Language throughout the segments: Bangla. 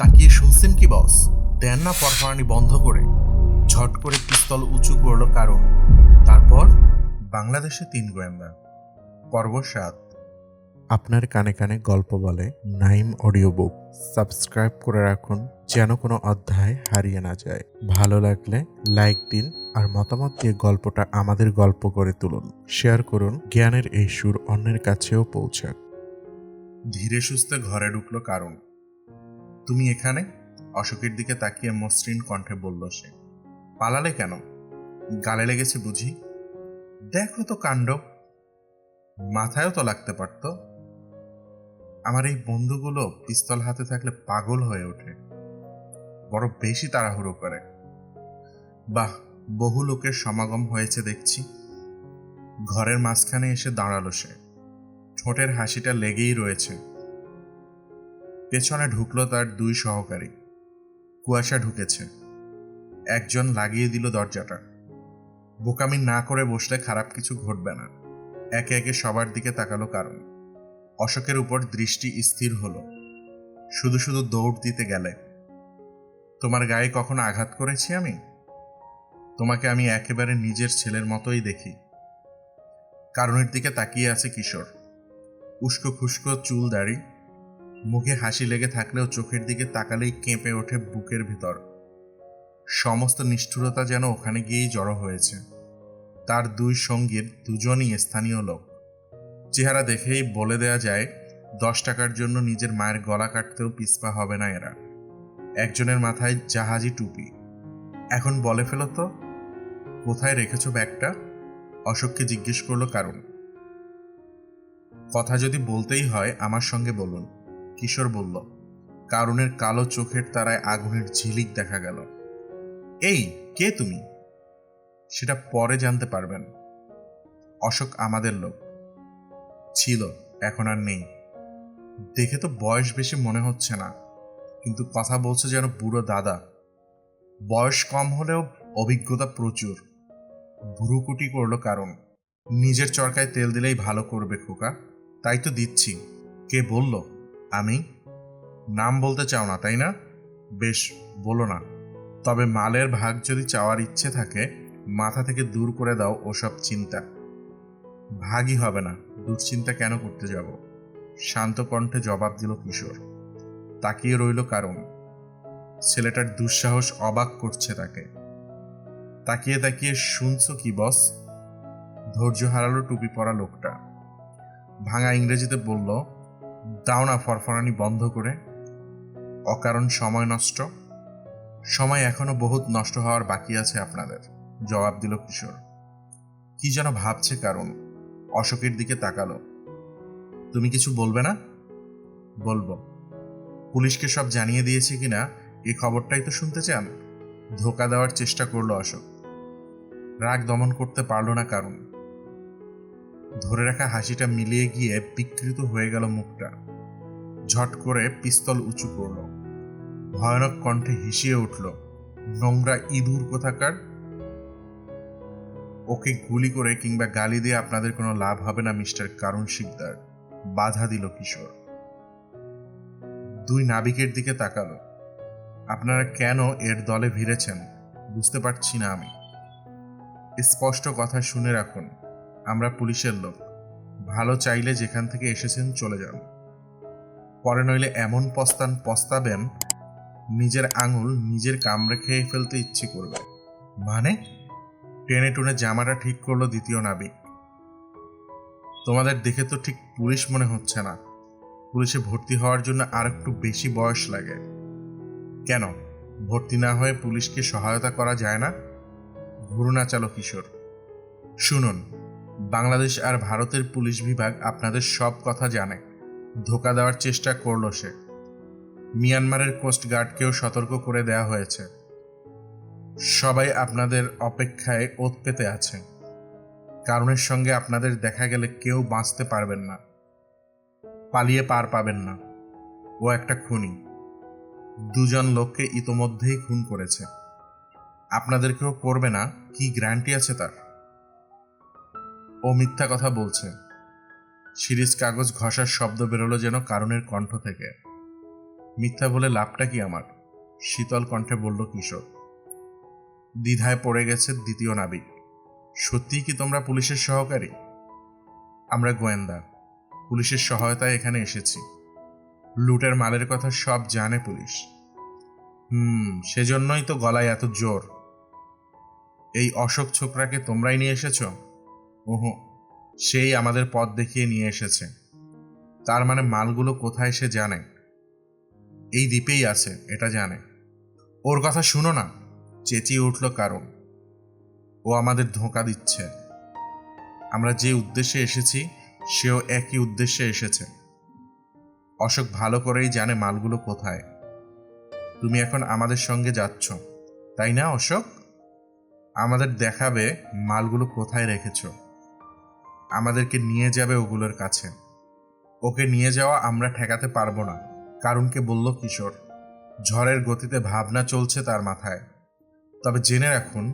তাকিয়ে শুনছেন কি, বস? দেন না পরপরানি বন্ধ করে। ঝট করে পিস্তল উঁচু করল কারণ। তারপর, বাংলাদেশে তিন গোয়েন্দা। পর্ব সাত। আপনার কানে কানে গল্প বলে নাইম অডিও বুক সাবস্ক্রাইব করে রাখুন, যেন কোনো অধ্যায় হারিয়ে না যায়। ভালো লাগলে লাইক দিন আর মতামত দিয়ে গল্পটা আমাদের গল্প করে তুলুন। শেয়ার করুন, জ্ঞানের এই সুর অন্যের কাছেও পৌঁছাক। ধীরে সুস্থে ঘরে ঢুকলো কারণ। তুমি এখানে? অশোকের দিকে তাকিয়ে মসৃণ কণ্ঠে বলল সে। পালালে কেন? গালে লেগেছে বুঝি? দেখো তো কাণ্ড মাথায়ও তো লাগতে পারত। আমার এই বন্ধুগুলো পিস্তল হাতে থাকলে পাগল হয়ে ওঠে। বড় বেশি তাড়াহুড়ো করে। বাহ, বহু লোকের সমাগম হয়েছে দেখছি। ঘরের মাঝখানে এসে দাঁড়াল সে। ঠোঁটের হাসিটা লেগেই রয়েছে। পেছনে ঢুকলো তার দুই সহকারী। কুয়াশা ঢুকেছে। একজন লাগিয়ে দিল দরজাটা। বোকামি না করে বসলে খারাপ কিছু ঘটবে না। একে একে সবার দিকে তাকালো কারণ। অশোকের উপর দৃষ্টি স্থির হলো। শুধু শুধু দৌড় দিতে গেলে। তোমার গায়ে কখনো আঘাত করেছি আমি? তোমাকে আমি একেবারে নিজের ছেলের মতোই দেখি। কারণের দিকে তাকিয়ে আছে কিশোর। উস্কো খুস্কো চুল দাড়ি। মুখে হাসি লেগে থাকলেও চোখের দিকে তাকালেই কেঁপে ওঠে বুকের ভিতর। সমস্ত নিষ্ঠুরতা যেন ওখানে গিয়েই জড়ো হয়েছে। তার দুই সঙ্গীর দুজনই স্থানীয় লোক। চেহারা দেখেই বলে দেয়া যায়, দশ টাকার জন্য নিজের মায়ের গলা কাটতেও পিছপা হবে না এরা। একজনের মাথায় জাহাজি টুপি। এখন বলে ফেলো তো, কোথায় রেখেছো ব্যাগটা? অশোককে জিজ্ঞেস করল কারণ কথা যদি বলতেই হয়, আমার সঙ্গে বলুন। কিশোর বলল কারণের কালো চোখের তারায় আগুনের ঝিলিক দেখা গেল। এই, কে তুমি? সেটা পরে জানতে পারবেন। অশোক আমাদের লোক। ছিল, এখন আর নেই। দেখে তো বয়স বেশি মনে হচ্ছে না, কিন্তু কথা বলছে যেন বুড়ো দাদা। বয়স কম হলেও অভিজ্ঞতা প্রচুর। ভুরুকুটি করল কারণ। নিজের চরকায় তেল দিলেই ভালো করবে খোকা, তাই তো দিচ্ছি। কে বলল? আমি? নাম বলতে চাও না, তাই না? বেশ, বলো না। তবে মালের ভাগ যদি চাওয়ার ইচ্ছে থাকে, মাথা থেকে দূর করে দাও ওসব চিন্তা। ভাগই হবে না, দুশ্চিন্তা কেন করতে যাব? শান্ত কণ্ঠে জবাব দিল কিশোর। তাকিয়ে রইল কারণ। ছেলেটার দুঃসাহস অবাক করছে তাকে। তাকিয়ে তাকিয়ে শুনছো কি, বস? ধৈর্য হারালো টুপি পরা লোকটা। ভাঙা ইংরেজিতে বলল দাও না ফরফরানি বন্ধ করে। অকারণ সময় নষ্ট। সময় এখনও বহুত নষ্ট হওয়ার বাকি আছে আপনাদের, জবাব দিল কিশোর। কি যেন ভাবছে কারণ অশোকের দিকে তাকালো। তুমি কিছু বলবে না? বলব। পুলিশকে সব জানিয়ে দিয়েছে কিনা এই খবরটাই তো শুনতে চান? ধোকা দেওয়ার চেষ্টা করল অশোক। রাগ দমন করতে পারল না কারণ ধরে রাখা হাসিটা মিলিয়ে গিয়ে বিকৃত হয়ে গেল মুখটা। ঝট করে পিস্তল উঁচু করল। ভয়ানক কণ্ঠে হিসিয়ে উঠল, নোংরা ইঁদুর কোথাকার? ওকে গুলি করে কিংবা গালি দিয়ে আপনাদের কোনো লাভ হবে না, মিস্টার কারণ শিকদার। বাধা দিল কিশোর। দুই নাবিকের দিকে তাকালো। আপনারা কেন এর দলে ভিড়েছেন? বুঝতে পারছি না আমি। স্পষ্ট কথা শুনে রাখুন। আমরা পুলিশের লোক। ভালো চাইলে যেখান থেকে এসেছেন চলে যান। পরে নইলে এমন পস্তান পস্তাবেন, নিজের আঙুল নিজের কামড়ে খেয়ে ফেলতে ইচ্ছে করবে। মানে? টেনে টুনে জামাটা ঠিক করল দ্বিতীয় নাবিক। তোমাদের দেখে তো ঠিক পুলিশ মনে হচ্ছে না। পুলিশে ভর্তি হওয়ার জন্য আর একটু বেশি বয়স লাগে। কেন? ভর্তি না হয়ে পুলিশকে সহায়তা করা যায় না? ঘুরু নাচালো কিশোর। শুনুন বাংলাদেশ আর ভারতের পুলিশ বিভাগ আপনাদের সব কথা জানে। ধোকা দেওয়ার চেষ্টা করল সে। মিয়ানমারের কোস্টগার্ডকেও সতর্ক করে দেয়া হয়েছে। সবাই আপনাদের অপেক্ষায় ওত পেতে আছে। কারণের সঙ্গে আপনাদের দেখা গেলে কেউ বাঁচতে পারবেন না। পালিয়ে পার পাবেন না। ও একটা খুনি। দুজন লোককে ইতোমধ্যেই খুন করেছে। আপনাদেরকেও করবে না? কি গ্যারান্টি আছে তার? ও মিথ্যা কথা বলছে। সিরিজ কাগজ ঘষার শব্দ বেরোলো যেন কারণের কণ্ঠ থেকে। মিথ্যা বলে লাভটা কি আমার? শীতল কণ্ঠে বলল কিশোর। দ্বিধায় পড়ে গেছে দ্বিতীয় নাবিক। সত্যিই কি তোমরা পুলিশের সহকারী? আমরা গোয়েন্দা। পুলিশের সহায়তায় এখানে এসেছি। লুটের মালের কথা সব জানে পুলিশ। হুম, সেজন্যই তো গলায় এত জোর। এই অশোক ছোকরাকে তোমরাই নিয়ে এসেছ? ওহো, সেই আমাদের পথ দেখিয়ে নিয়ে এসেছে। তার মানে মালগুলো কোথায় সে জানে? এই দ্বীপেই আছে, এটা জানে। ওর কথা শুনো না, চেঁচিয়ে উঠল কারণ ও আমাদের ধোঁকা দিচ্ছে। আমরা যে উদ্দেশ্যে এসেছি, সেও একই উদ্দেশ্যে এসেছে। অশোক ভালো করেই জানে মালগুলো কোথায়। তুমি এখন আমাদের সঙ্গে যাচ্ছ, তাই না অশোক? আমাদের দেখাবে মালগুলো কোথায় রেখেছ। আমাদেরকে নিয়ে যাবে ওগুলোর কাছে। ওকে নিয়ে যাওয়া আমরা ঠেকাতে পারব না কারণকে বলল কিশোর। ঝড়ের গতিতে ভাবনা চলছে তার মাথায়। তবে জেনে রাখুন,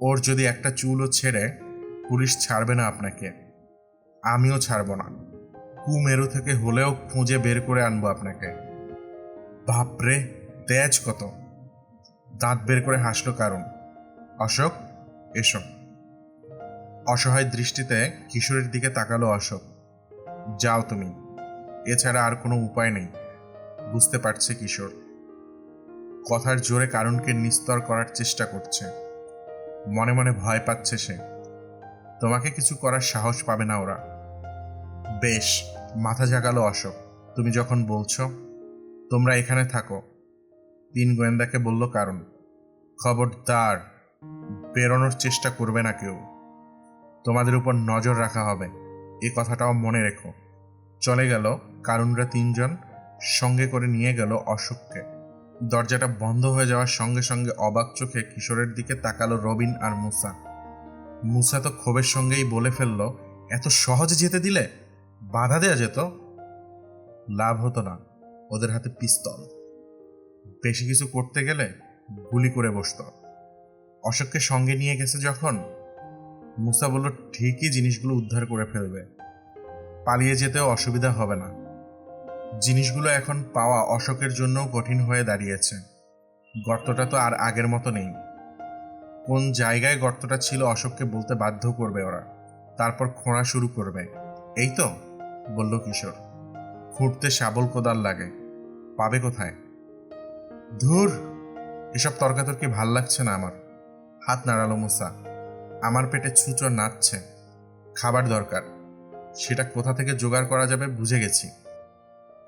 ওর যদি একটা চুলও ছেড়ে পুলিশ ছাড়বে না আপনাকে, আমিও ছাড়ব না। কুমেরু থেকে হলেও খুঁজে বের করে আনব আপনাকে। বাপরে, তেজ কত। দাঁত বের করে হাসলো কারণ অশোক, এসো। অসহায় দৃষ্টিতে কিশোরের দিকে তাকালো অশোক। যাও তুমি। এছাড়া আর কোনো উপায় নেই। বুঝতে পারছে কিশোর। কথার জোরে কারণকে নিস্তর করার চেষ্টা করছে। মনে মনে ভয় পাচ্ছে সে। তোমাকে কিছু করার সাহস পাবে না ওরা। বেশ, মাথা জাগালো অশোক। তুমি যখন বলছো, তোমরা এখানে থাকো। তিন গোয়েন্দাকে বলল কারণ খবরদার, বেরোনোর চেষ্টা করবে না কেউ। তোমাদের উপর নজর রাখা হবে। এ কথাটাও মনে রেখো। চলে গেল কারণরা তিনজন, সঙ্গে করে নিয়ে গেল অশোককে। দরজাটা বন্ধ হয়ে যাওয়ার সঙ্গে সঙ্গে অবাক চোখে কিশোরের দিকে তাকালো রবিন আর মুসা। মুসা তো ক্ষোভের সঙ্গেই বলে ফেলল, এত সহজে যেতে দিলে? বাধা দেয়া যেত? লাভ হতো না, ওদের হাতে পিস্তল। বেশি কিছু করতে গেলে গুলি করে বসত। অশোককে সঙ্গে নিয়ে গেছে যখন মুসা বলল, ঠিকই জিনিসগুলো উদ্ধার করে ফেলবে। পালিয়ে যেতেও অসুবিধা হবে না। জিনিসগুলো এখন পাওয়া অশোকের জন্য কঠিন হয়ে দাঁড়িয়েছে। গর্তটা তো আর আগের মতো নেই। কোন জায়গায় গর্তটা ছিল অশোককে বলতে বাধ্য করবে ওরা? তারপর খোঁড়া শুরু করবে। এই তো? বলল কিশোর। খুঁড়তে শাবল কোদাল লাগে। পাবে কোথায়? ধুর! এসব তর্কাতর্কি ভালো লাগছে না আমার। হাত নাড়ালো মুসা। আমার পেটে ছুচো নাচছে। খাবার দরকার। সেটা কোথা থেকে জোগাড় করা যাবে বুঝে গেছি।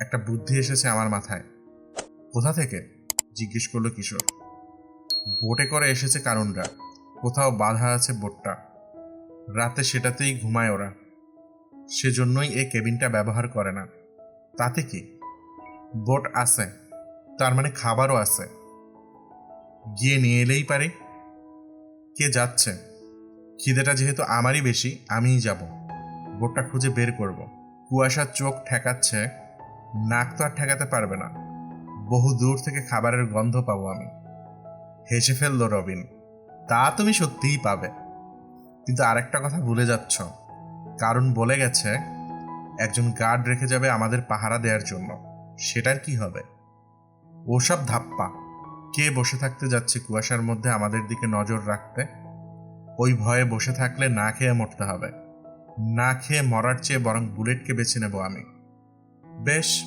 একটা বুদ্ধি এসেছে আমার মাথায়। কোথা থেকে? জিজ্ঞেস করল কিশোর। বোটে করে এসেছে কারণরা কোথাও বাধা আছে বোটটা। রাতে সেটাতেই ঘুমায় ওরা। সেজন্যই এই কেবিনটা ব্যবহার করে না। তাতে কি? বোট আছে। তার মানে খাবারও আছে। গিয়ে নিয়ে এলেই পারে। কে যাচ্ছে? খিদেটা যেহেতু আমারই বেশি, আমিই যাব। বোটটা খুঁজে বের করব। কুয়াশার চোখ ঠেকাচ্ছে, নাক তো আর ঠেকাতে পারবে না। বহু দূর থেকে খাবারের গন্ধ পাবো আমি। হেসে ফেলল রবিন। তা তুমি সত্যিই পাবে। কিন্তু আরেকটা কথা ভুলে যাচ্ছ। কারণ বলে গেছে, একজন গার্ড রেখে যাবে আমাদের পাহারা দেওয়ার জন্য। সেটার কি হবে? ওসব ধাপ্পা। কে বসে থাকতে যাচ্ছে কুয়াশার মধ্যে আমাদের দিকে নজর রাখতে? ওই ভয়ে বসে থাকলে না খেয়ে মরতে হবে। না খেয়ে মরার চেয়ে বরং বুলেটকে বেছে নেব আমি। বেশ,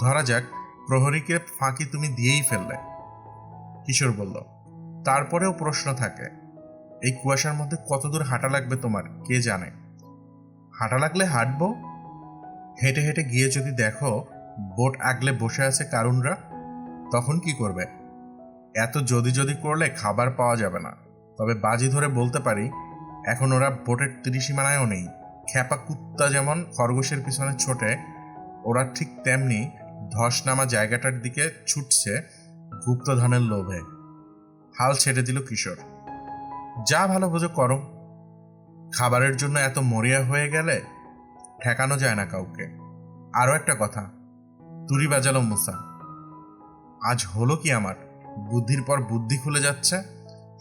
ধরা যাক, প্রহরীকে ফাঁকি তুমি দিয়েই ফেললে। কিশোর বলল, তারপরেও প্রশ্ন থাকে, এই কুয়াশার মধ্যে কতদূর হাঁটা লাগবে তোমার, কে জানে? হাঁটা লাগলে হাঁটবো? হেঁটে হেঁটে গিয়ে যদি দেখো, বোট আগলে বসে আছে কারুনরা, তখন কি করবে? এত যদি যদি করলে খাবার পাওয়া যাবে না। তবে বাজি ধরে বলতে পারি, এখন ওরা বোটের ত্রিসীমানায়ও নেই। খ্যাপা কুত্তা যেমন খরগোশের পিছনে ছোটে, ওরা ঠিক তেমনি ধস নামা জায়গাটার দিকে ছুটছে গুপ্তধনের লোভে। হাল ছেড়ে দিল কিশোর। যা ভালো বোঝো করো। খাবারের জন্য এত মরিয়া হয়ে গেলে ঠেকানো যায় না কাউকে। আরও একটা কথা তুরি বাজালো মুসা। আজ হলো কি আমার? বুদ্ধির পর বুদ্ধি খুলে যাচ্ছে?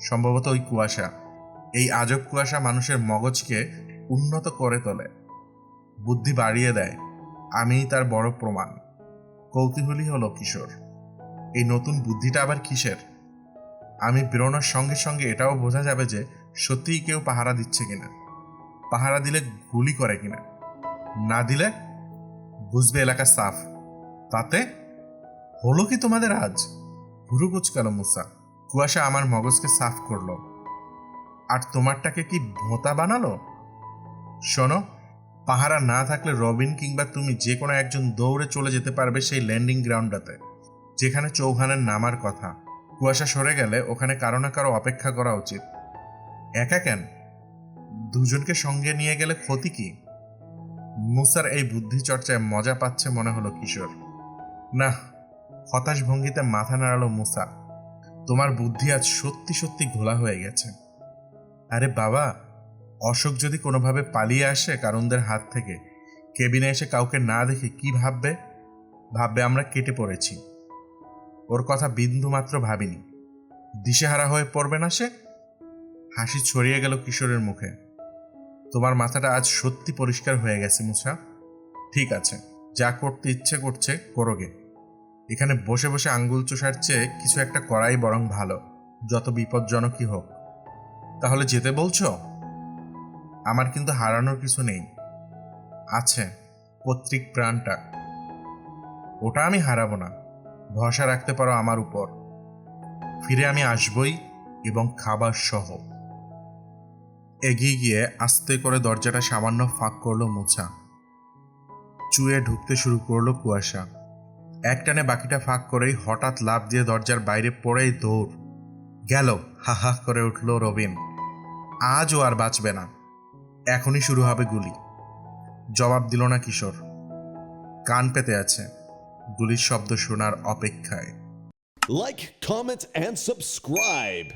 সম্ভবত ওই কুয়াশা। এই আজব কুয়াশা মানুষের মগজকে উন্নত করে তোলে। বুদ্ধি বাড়িয়ে দেয়। আমিই তার বড় প্রমাণ। কৌতূহলী হলো কিশোর। এই নতুন বুদ্ধিটা আবার কিসের? আমি বেরোনোর সঙ্গে সঙ্গে এটাও বোঝা যাবে যে সত্যিই কেউ পাহারা দিচ্ছে কিনা। পাহারা দিলে গুলি করে কিনা। না দিলে? বুঝবে এলাকা সাফ। তাতে? হলো কি তোমাদের আজ? ভুরু কুচকাল মুসা। কুয়াশা আমার মগজকে সাফ করল। আর তোমারটাকে কি ভোঁতা বানালো? শোনো, পাহারা না থাকলে রবিন কিংবা তুমি যে কোনো একজন দৌড়ে চলে যেতে পারবে সেই ল্যান্ডিং গ্রাউন্ডটাতে, যেখানে চৌহানের নামার কথা। কুয়াশা সরে গেলে ওখানে কারও না কারও অপেক্ষা করা উচিত। একা কেন? দুজনকে সঙ্গে নিয়ে গেলে ক্ষতি কি? মুসার এই বুদ্ধি চর্চায় মজা পাচ্ছে মনে হলো কিশোর। না হতাশ ভঙ্গিতে মাথা নাড়ালো মুসা। তোমার বুদ্ধি আজ সত্যি সত্যি ঘোলা হয়ে গেছে। আরে বাবা, অশোক যদি কোনোভাবে পালিয়ে আসে কারণদের হাত থেকে, কেবিনে এসে কাউকে না দেখে কি ভাববে? ভাববে আমরা কেটে পড়েছি। ওর কথা বিন্দু মাত্র ভাবিনি। দিশেহারা হয়ে পড়বে না সে? হাসি ছড়িয়ে গেল কিশোরের মুখে। তোমার মাথাটা আজ সত্যি পরিষ্কার হয়ে গেছে, মুছা। ঠিক আছে, যা করতে ইচ্ছে করছে, করোগে। এখানে বসে বসে আঙ্গুল চোষার চেয়ে কিছু একটা করাই বরং ভালো, যত বিপজ্জনকই হোক। তাহলে যেতে বলছো? আমার কিন্তু হারানোর কিছু নেই। আছে পত্রিক প্রাণটা। ওটা আমি হারাবো না। ভরসা রাখতে পারো আমার উপর। ফিরে আমি আসবই এবং খাবার সহ। এগিয়ে গিয়ে আস্তে করে দরজাটা সামান্য ফাঁক করল মোছা। চুয়ে ঢুকতে শুরু করল কুয়াশা। একটানে বাকিটা ফাঁক করেই হঠাৎ লাভ দিয়ে দরজার বাইরে পড়েই দৌড়। গেল, হা হা করে উঠল রবিন। আজও আর বাঁচবে না। এখনই শুরু হবে গুলি। জবাব দিল না কিশোর। কান পেতে আছে গুলির শব্দ শোনার অপেক্ষায়। Like comment and subscribe.